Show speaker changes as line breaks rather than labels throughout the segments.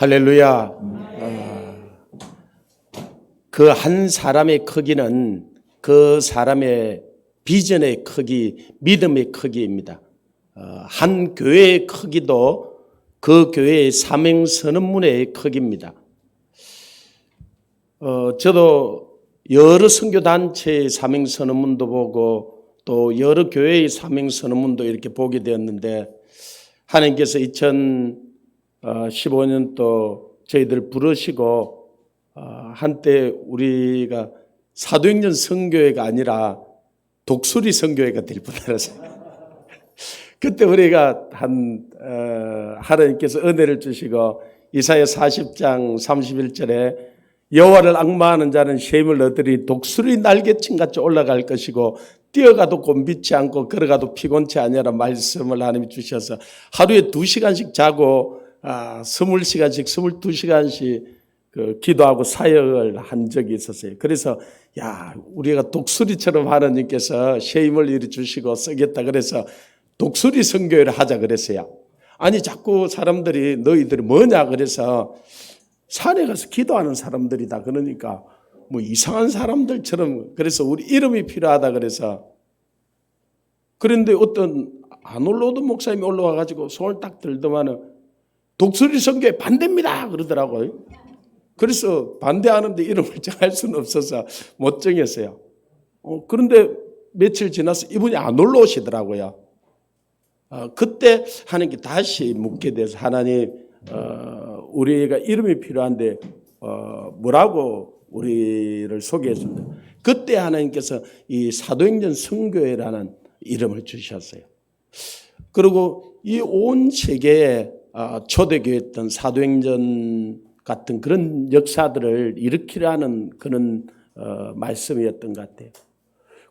할렐루야. 그 한 사람의 크기는 그 사람의 비전의 크기, 믿음의 크기입니다. 어, 한 교회의 크기도 그 교회의 사명 선언문의 크기입니다. 어, 저도 여러 선교 단체의 사명 선언문도 보고 또 여러 교회의 사명 선언문도 이렇게 보게 되었는데 하나님께서 2015년 또 저희들 부르시고 어, 한때 우리가 사도행전 선교회가 아니라 독수리 선교회가 될 뻔했어요. 그때 우리가 한 어, 하나님께서 은혜를 주시고 이사야 40장 31절에 여호와를 악마하는 자는 쉐임을 얻으리 독수리 날개친 같이 올라갈 것이고 뛰어가도 곤비치 않고 걸어가도 피곤치 아니하라 말씀을 하나님이 주셔서 하루에 두 시간씩 자고 아, 스물 시간씩 스물두 시간씩 그 기도하고 사역을 한 적이 있었어요. 그래서 야 우리가 독수리처럼 하나님께서 쉐임을 이리 주시고 쓰겠다 그래서 독수리 선교회를 하자 그랬어요. 아니 자꾸 사람들이 너희들이 뭐냐 그래서 산에 가서 기도하는 사람들이다 그러니까 뭐 이상한 사람들처럼 그래서 우리 이름이 필요하다 그래서 그런데 어떤 아놀로드 목사님이 올라와 가지고 손을 딱 들더만은 독수리 선교에 반대입니다 그러더라고요. 그래서 반대하는데 이름을 정할 수는 없어서 못 정했어요. 어, 그런데 며칠 지나서 이분이 안 올라오시더라고요. 어, 그때 하나님께 다시 묻게 돼서 하나님 어, 우리가 이름이 필요한데 어, 뭐라고 우리를 소개했습니다. 그때 하나님께서 이 사도행전 성교회라는 이름을 주셨어요. 그리고 이 온 세계에 어, 초대교회였던 사도행전 같은 그런 역사들을 일으키라는 그런 어, 말씀이었던 것 같아요.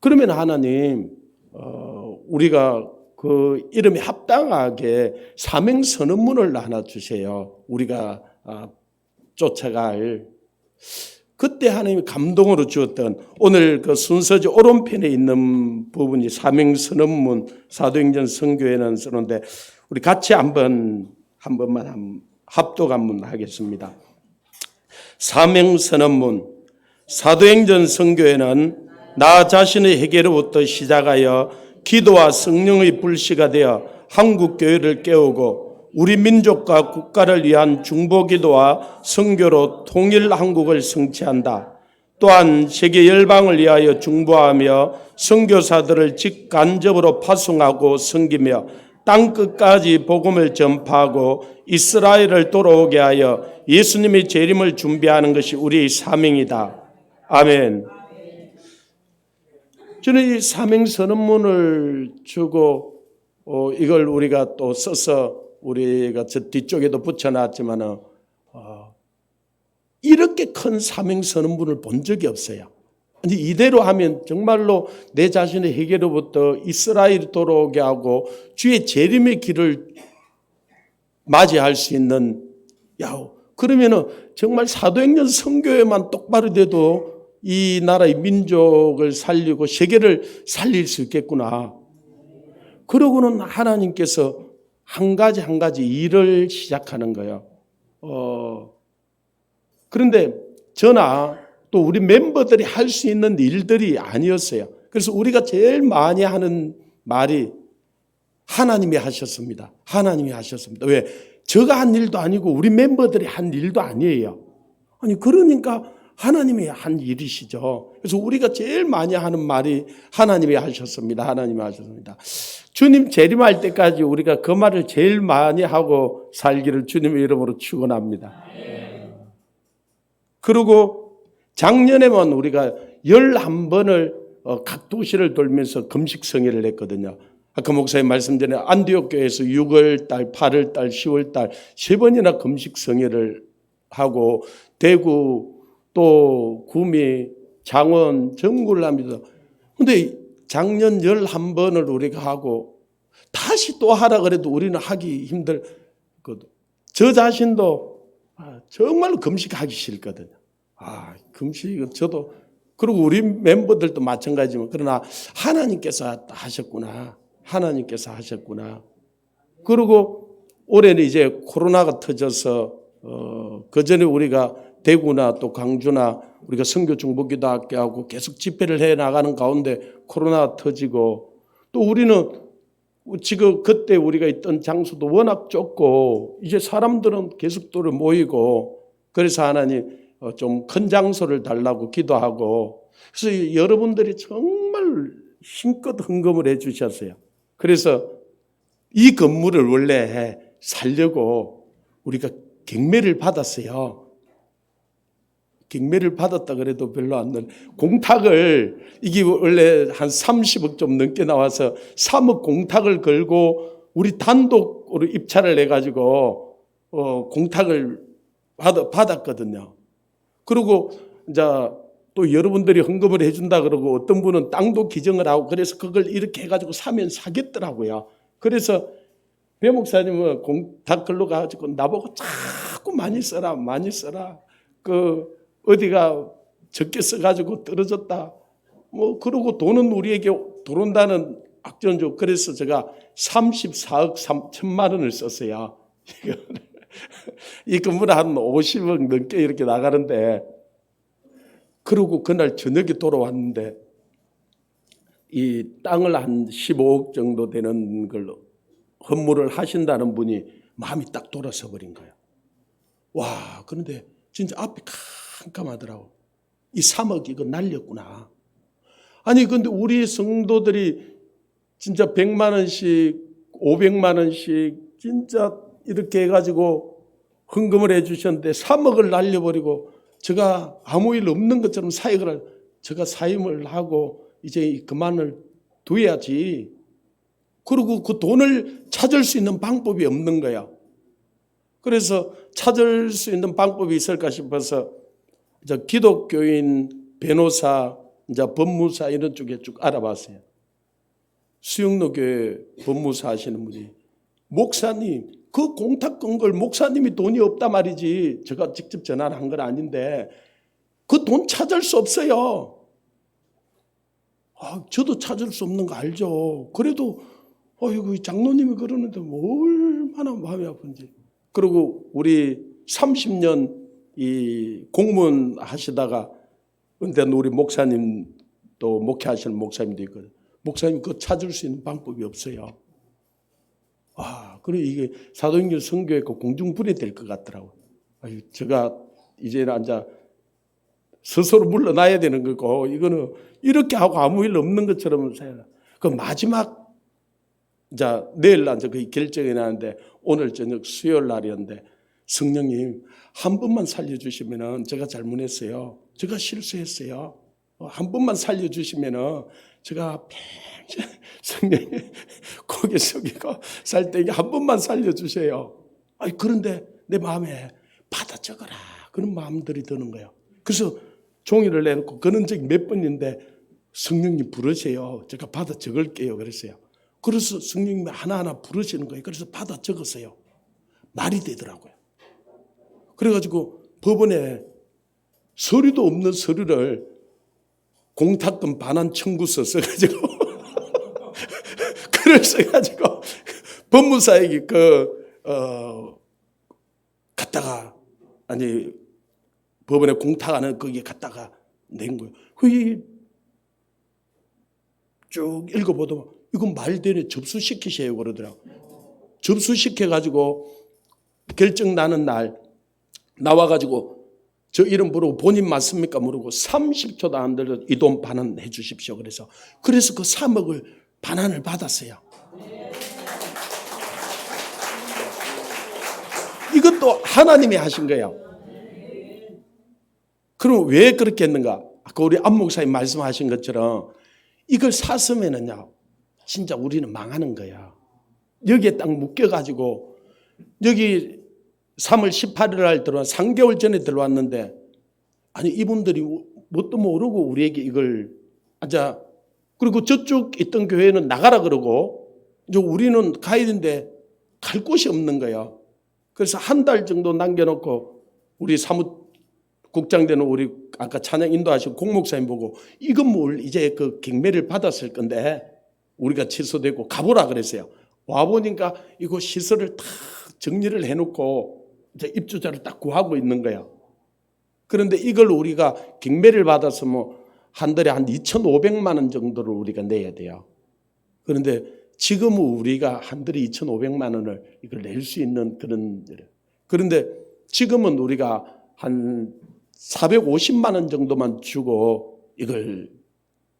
그러면 하나님 어, 우리가 그 이름에 합당하게 사명 선언문을 하나 주세요. 우리가 아, 쫓아갈 그때 하나님이 감동으로 주었던 오늘 그 순서지 오른편에 있는 부분이 사명 선언문 사도행전 선교회는 쓰는데 우리 같이 한번 한 번만 한 합독 한번 하겠습니다. 사명 선언문 사도행전 선교회는 나 자신의 해결로부터 시작하여 기도와 성령의 불씨가 되어 한국 교회를 깨우고 우리 민족과 국가를 위한 중보 기도와 선교로 통일 한국을 성취한다. 또한 세계 열방을 위하여 중보하며 선교사들을 직간접으로 파송하고 섬기며 땅 끝까지 복음을 전파하고 이스라엘을 돌아오게 하여 예수님의 재림을 준비하는 것이 우리의 사명이다. 아멘. 저는 이 사명 선언문을 주고 어, 이걸 우리가 또 써서 우리가 저 뒤쪽에도 붙여놨지만은 어, 이렇게 큰 사명 선언문을 본 적이 없어요. 아니 이대로 하면 정말로 내 자신의 해결로부터 이스라엘 돌아오게 하고 주의 재림의 길을 맞이할 수 있는 야 그러면은 정말 사도행전 선교에만 똑바로 돼도 이 나라의 민족을 살리고 세계를 살릴 수 있겠구나. 그러고는 하나님께서 한 가지 한 가지 일을 시작하는 거예요. 어, 그런데 저나 또 우리 멤버들이 할 수 있는 일들이 아니었어요. 그래서 우리가 제일 많이 하는 말이 하나님이 하셨습니다. 하나님이 하셨습니다. 왜? 제가 한 일도 아니고 우리 멤버들이 한 일도 아니에요. 아니, 그러니까 하나님이 한 일이시죠. 그래서 우리가 제일 많이 하는 말이 하나님이 하셨습니다. 하나님이 하셨습니다. 주님 재림할 때까지 우리가 그 말을 제일 많이 하고 살기를 주님의 이름으로 축원합니다. 그리고 작년에만 우리가 11번을 어, 각 도시를 돌면서 금식 성회를 했거든요. 아까 목사님 말씀 전에 안디옥 교회에서 6월 달, 8월 달, 10월 달 세 번이나 금식 성회를 하고 대구 또 구미, 장원, 전국을 합니다. 근데 작년 11번을 우리가 하고 다시 또 하라 그래도 우리는 하기 힘들거든. 저 자신도 아, 정말로 금식하기 싫거든요. 아, 금식은 저도 그리고 우리 멤버들도 마찬가지지만 그러나 하나님께서 하셨구나. 하나님께서 하셨구나. 그리고 올해는 이제 코로나가 터져서 어, 어, 그 전에 우리가 대구나 또 광주나 우리가 성교 중보기도학교 하고 계속 집회를 해 나가는 가운데 코로나 터지고 또 우리는 지금 그때 우리가 있던 장소도 워낙 좁고 이제 사람들은 계속 또 모이고 그래서 하나님 어, 좀 큰 장소를 달라고 기도하고 그래서 여러분들이 정말 힘껏 헌금을 해 주셨어요. 그래서 이 건물을 원래 살려고 우리가 경매를 받았어요. 경매를 받았다 그래도 별로 안 늘. 공탁을 이게 원래 한 30억 좀 넘게 나와서 3억 공탁을 걸고 우리 단독으로 입찰을 해 가지고 어 공탁을 받, 받았거든요. 그리고 이제 또 여러분들이 헌금을 해준다 그러고 어떤 분은 땅도 기증을 하고 그래서 그걸 이렇게 해가지고 사면 사겠더라고요. 그래서 배 목사님은 공탁 걸로 가가지고 나보고 자꾸 많이 써라 많이 써라 그 어디가 적게 써가지고 떨어졌다 뭐 그러고 돈은 우리에게 들어온다는 악전조 그래서 제가 34억 3천만 원을 썼어요. 이 건물 한 50억 넘게 이렇게 나가는데 그러고 그날 저녁에 돌아왔는데 이 땅을 한 15억 정도 되는 걸로 헌물을 하신다는 분이 마음이 딱 돌아서 버린 거예요. 와, 그런데 진짜 앞이 캄캄하더라고. 이 3억 이거 날렸구나. 아니, 근데 우리 성도들이 진짜 100만 원씩, 500만 원씩 진짜 이렇게 해가지고 헌금을 해주셨는데 3억을 날려버리고 제가 아무 일 없는 것처럼 사역을 제가 사임을 하고 이제 그만을 둬야지. 그리고 그 돈을 찾을 수 있는 방법이 없는 거야. 그래서 찾을 수 있는 방법이 있을까 싶어서 이제 기독교인, 변호사, 이제 법무사 이런 쪽에 쭉 알아봤어요. 수영로 교회 법무사 하시는 분이 목사님 그 공탁 건걸 목사님이 돈이 없다 말이지 제가 직접 전화를 한 건 아닌데 그 돈 찾을 수 없어요. 아, 저도 찾을 수 없는 거 알죠. 그래도 어이구 장로님이 그러는데 뭐 얼마나 마음이 아픈지. 그리고 우리 30년 이 공무원 하시다가 근데 우리 목사님 또 목회하시는 목사님도 있거든. 목사님 그거 찾을 수 있는 방법이 없어요. 아, 그래 이게 사도행전 선교에 그 공중 분해 될 것 같더라고. 아유, 제가 이제는 앉아 스스로 물러나야 되는 거고 이거는 이렇게 하고 아무 일 없는 것처럼 살아. 그 마지막 이제 내일 앉아 그 결정이 나는데 오늘 저녁 수요일 날이었는데 성령님 한 번만 살려주시면은 제가 잘못했어요. 제가 실수했어요. 어, 한 번만 살려주시면은 제가 성령님 고개 숙이고 살때 한 번만 살려주세요. 아니 그런데 내 마음에 받아 적어라 그런 마음들이 드는 거예요. 그래서 종이를 내놓고 그는 적이 몇 번인데 성령님 부르세요. 제가 받아 적을게요. 그랬어요. 그래서 성령님이 하나하나 부르시는 거예요. 그래서 받아 적었어요. 말이 되더라고요. 그래가지고 법원에 서류도 없는 서류를 공탁금 반환 청구서 써가지고 글을 써가지고 법무사에게 그, 어, 갖다가, 아니, 법원에 공탁하는 거기에 갖다가 낸 거예요. 그게 쭉 읽어보더만 이건 말대로 접수시키세요 그러더라고. 접수시켜가지고 결정 나는 날 나와가지고 저 이름 부르고 본인 맞습니까? 물고 30초도 안 들어 이돈 반환 해 주십시오. 그래서 그래서 그 3억을 반환을 받았어요. 이것도 하나님이 하신 거예요. 그럼 왜 그렇게 했는가? 아까 우리 안 목사님 말씀하신 것처럼 이걸 샀으면은요, 진짜 우리는 망하는 거야. 여기에 딱 묶여가지고 여기 3월 18일 날 들어와 3개월 전에 들어왔는데 아니 이분들이 뭣도 모르고 우리에게 이걸 앉아 그리고 저쪽 있던 교회는 나가라 그러고 이제 우리는 가야 되는데 갈 곳이 없는 거야. 그래서 한 달 정도 남겨놓고 우리 사무 국장 되는 우리 아까 찬양 인도하신 공목사님 보고 이건 뭘 이제 그 경매를 받았을 건데 우리가 취소되고 가보라 그랬어요. 와 보니까 이거 시설을 다 정리를 해놓고 이제 입주자를 딱 구하고 있는 거야. 그런데 이걸 우리가 경매를 받아서 뭐 한 달에 한 2,500만 원 정도를 우리가 내야 돼요. 그런데 지금은 우리가 한 달에 2,500만 원을 이걸 낼 수 있는 그런 일. 그런데 지금은 우리가 한 450만 원 정도만 주고 이걸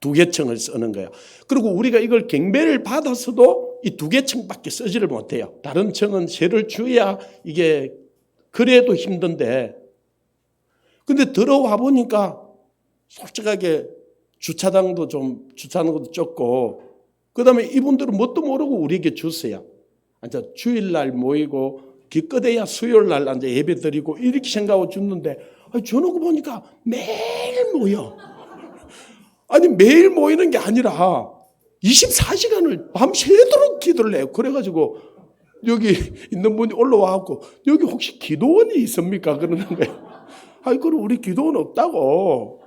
두 개 층을 쓰는 거예요. 그리고 우리가 이걸 경매를 받아서도 이 두 개 층밖에 쓰지를 못해요. 다른 층은 세를 줘야 이게 그래도 힘든데 근데 들어와 보니까 솔직하게 주차장도 좀 주차하는 것도 적고 그 다음에 이분들은 뭣도 모르고 우리에게 주세요. 이제 주일날 모이고 기껏해야 수요일날 이제 예배 드리고 이렇게 생각하고 아니, 저놓고 보니까 매일 모여. 아니 매일 모이는 게 아니라 24시간을 밤새도록 기도를 해요. 그래가지고 여기 있는 분이 올라와갖고 여기 혹시 기도원이 있습니까? 그러는 거예요. 아니 그럼 우리 기도원 없다고.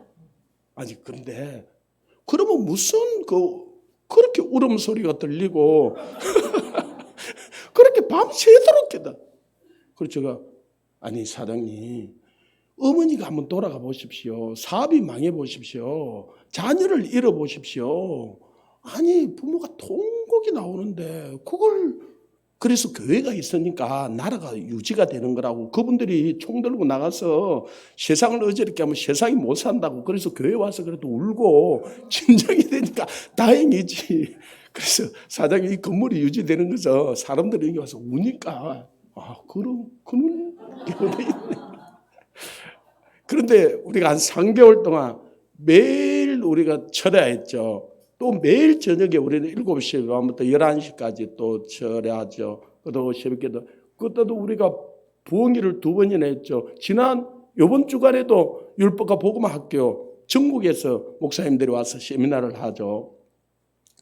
아니 그런데 그러면 무슨 그 그렇게 울음소리가 들리고 그렇게 밤새도록 기도. 그래서 제가 아니 사장님 어머니가 한번 돌아가 보십시오. 사업이 망해 보십시오. 자녀를 잃어 보십시오. 아니 부모가 통곡이 나오는데 그걸 그래서 교회가 있으니까 나라가 유지가 되는 거라고 그분들이 총 들고 나가서 세상을 어지럽게 하면 세상이 못 산다고 그래서 교회 와서 그래도 울고 진정이 되니까 다행이지. 그래서 사장님 이 건물이 유지되는 거죠. 사람들이 여기 와서 우니까. 아 그런 그런 경우도 있네. 그런데 우리가 한 3개월 동안 매일 우리가 철야했죠. 또 매일 저녁에 우리는 7시에 가면부터 11시까지 또 철야하죠. 또 새벽에도 그때도 우리가 부흥회를 두 번이나 했죠. 지난 요번 주간에도 율법과 복음 학교 전국에서 목사님들이 와서 세미나를 하죠.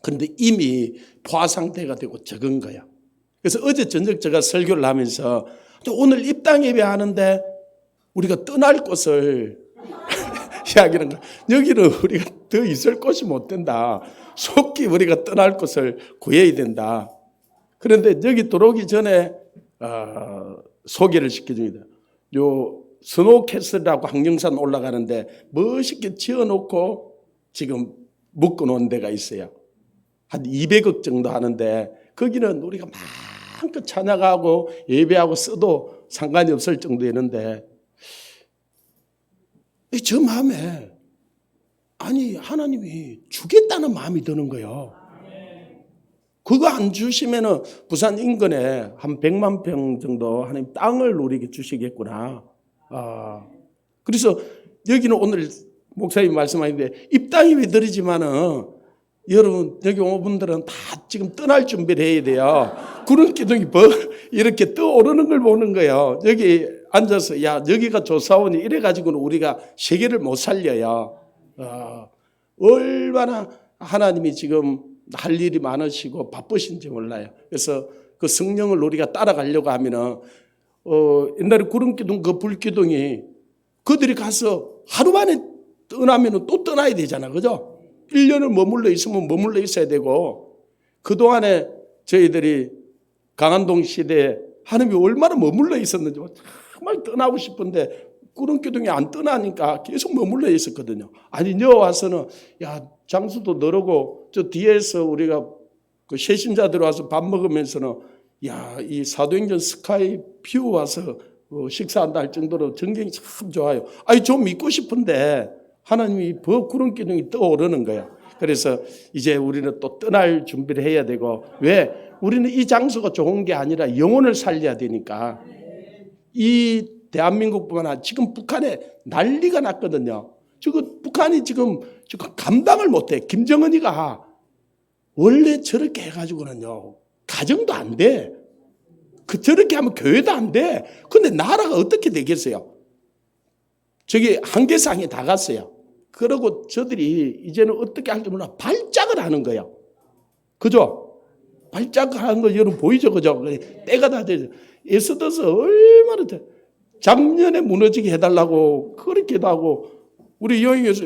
그런데 이미 포화 상태가 되고 적은 거야. 그래서 어제 저녁 제가 설교를 하면서 오늘 입당 예배하는데 우리가 떠날 곳을 이야기하는 거. 여기는 우리가 더 있을 곳이 못 된다. 속히 우리가 떠날 곳을 구해야 된다. 그런데 여기 들어오기 전에 어, 소개를 시켜줍니다. 요 스노우캐슬이라고 항령산 올라가는데 멋있게 지어놓고 지금 묶어놓은 데가 있어요. 한 200억 정도 하는데 거기는 우리가 마음껏 찬양하고 예배하고 써도 상관이 없을 정도였는데 저 마음에 아니 하나님이 주겠다는 마음이 드는 거예요. 그거 안 주시면은 부산 인근에 한 100만 평 정도 하나님 땅을 우리에게 주시겠구나. 아. 그래서 여기는 오늘 목사님 말씀하는데 입당이 왜 들이지만은 여러분 여기 온 분들은 다 지금 떠날 준비를 해야 돼요. 구름 기둥이 버 이렇게 떠오르는 걸 보는 거예요. 여기 앉아서 야 여기가 조사원이 이래 가지고는 우리가 세계를 못 살려요. 어, 얼마나 하나님이 지금 할 일이 많으시고 바쁘신지 몰라요. 그래서 그 성령을 우리가 따라가려고 하면은 어, 옛날에 구름 기둥 그 불 기둥이 그들이 가서 하루 만에 떠나면은 또 떠나야 되잖아. 그죠? 1년을 머물러 있으면 머물러 있어야 되고 그동안에 저희들이 강한동 시대에 하나님이 얼마나 머물러 있었는지 정말 떠나고 싶은데 구름 기둥이 안 떠나니까 계속 머물러 있었거든요. 아니 여 와서는 야 장수도 너르고 저 뒤에서 우리가 그 세신자들 와서 밥 먹으면서는 야 이 사도행전 스카이 뷰 와서 어, 식사한다 할 정도로 전경이 참 좋아요. 아니 좀 믿고 싶은데 하나님이 버 구름 기둥이 떠오르는 거야. 그래서 이제 우리는 또 떠날 준비를 해야 되고 왜 우리는 이 장소가 좋은 게 아니라 영혼을 살려야 되니까 이 대한민국뿐만 아니라 지금 북한에 난리가 났거든요. 지금 북한이 지금 지금 감당을 못해. 김정은이가 원래 저렇게 해가지고는요 가정도 안 돼. 그 저렇게 하면 교회도 안 돼. 근데 나라가 어떻게 되겠어요? 저기 한계상에 다 갔어요. 그러고 저들이 이제는 어떻게 할지 몰라 발작을 하는 거예요. 그죠? 발작하는 거 여러분 보이죠? 그죠? 때가 다 되죠. 에스더서 얼마나 돼. 작년에 무너지게 해달라고 그렇게도 하고 우리 여행에서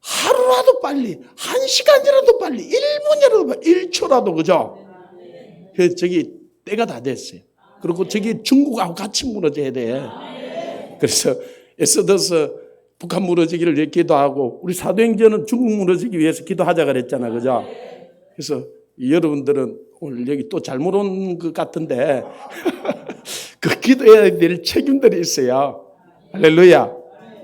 하루라도 빨리 한 시간이라도 빨리 1분이라도 빨리 1초라도 그죠? 그 저기 때가 다 됐어요. 그리고 저기 중국하고 같이 무너져야 돼. 그래서 에스더서 북한 무너지기를 위해 기도하고 우리 사도행전은 중국 무너지기 위해서 기도하자 그랬잖아. 그죠? 그래서 여러분들은 오늘 여기 또 잘못 온 것 같은데 그 기도해야 될 책임들이 있어요. 할렐루야.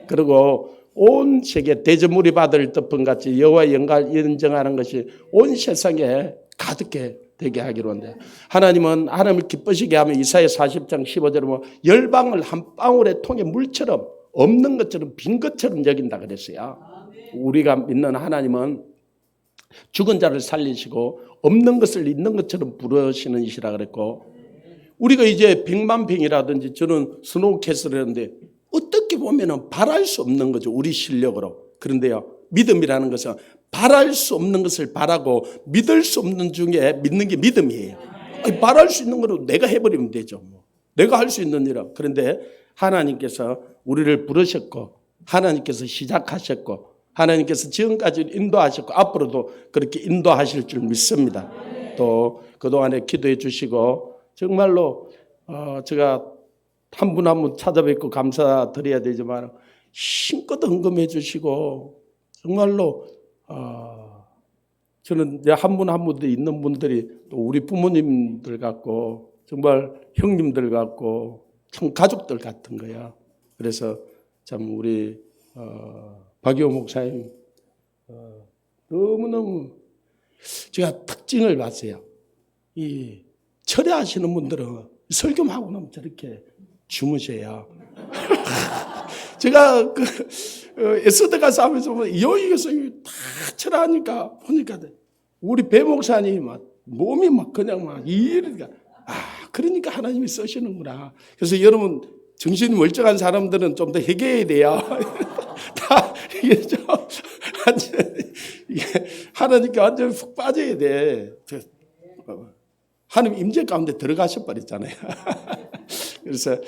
그리고 온 세계 대저물이 받을 덮은 같이 여호와 영광을 인정하는 것이 온 세상에 가득해 되게 하기로 한대. 하나님은 하나님을 기쁘시게 하면 이사야 40장 15절에 뭐 열방을 한 방울의 통에 물처럼 없는 것처럼 빈 것처럼 여긴다 그랬어요. 우리가 믿는 하나님은 죽은 자를 살리시고 없는 것을 있는 것처럼 부르시는 이시라 그랬고 우리가 이제 백만평이라든지 저는 스노우캐슬을 했는데 어떻게 보면은 바랄 수 없는 거죠. 우리 실력으로. 그런데요. 믿음이라는 것은 바랄 수 없는 것을 바라고 믿을 수 없는 중에 믿는 게 믿음이에요. 아니, 바랄 수 있는 거로 내가 해버리면 되죠. 뭐. 내가 할 수 있는 일은. 그런데 하나님께서 우리를 부르셨고 하나님께서 시작하셨고 하나님께서 지금까지 인도하셨고 앞으로도 그렇게 인도하실 줄 믿습니다. 또 그동안에 기도해 주시고 정말로 어 제가 한 분 한 분 찾아뵙고 감사드려야 되지만 힘껏 헌금해 주시고 정말로 어 저는 한 분 한 분도 있는 분들이 또 우리 부모님들 같고 정말 형님들 같고 참 가족들 같은 거야. 그래서 참 우리 어 박효 목사님 어 너무너무 제가 특징을 봤어요. 이 철회하시는 분들은 설교하고 나면 저렇게 주무셔요. 제가 그 어, 에스더 가서 하면서 여기 교수님이 다 철회하니까 보니까 우리 배 목사님이 막 몸이 막 그냥 막 이러니까 아 그러니까 하나님이 쓰시는구나. 그래서 여러분 정신이 멀쩡한 사람들은 좀더 회개해야 돼요. 다 이게 좀 완전 하나님께 완전 푹 빠져야 돼. 하나님 임재 가운데 들어가셔 버렸잖아요. 그래서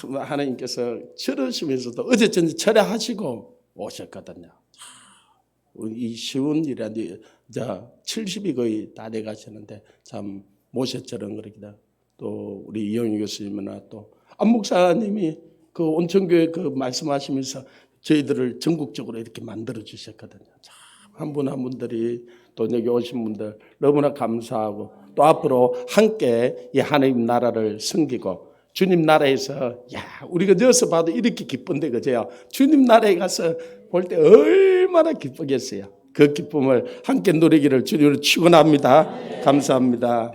참 하나님께서 철으시면서도 어제 전 철회하시고 오셨거든요. 이 쉬운 일이 아니 자 70이 거의 다 돼 가시는데 참 모셔처럼 그러기다. 또 우리 이영희 교수님이나 또 안목사님이 그 온천교회 그 말씀하시면서 저희들을 전국적으로 이렇게 만들어 주셨거든요. 참 한 분한 분들이 또 여기 오신 분들 너무나 감사하고 또 앞으로 함께 이 하나님 나라를 섬기고 주님 나라에서 야 우리가 여기서 봐도 이렇게 기쁜데 그죠? 주님 나라에 가서 볼 때 얼마나 기쁘겠어요. 그 기쁨을 함께 누리기를 주님으로 축원합니다. 감사합니다.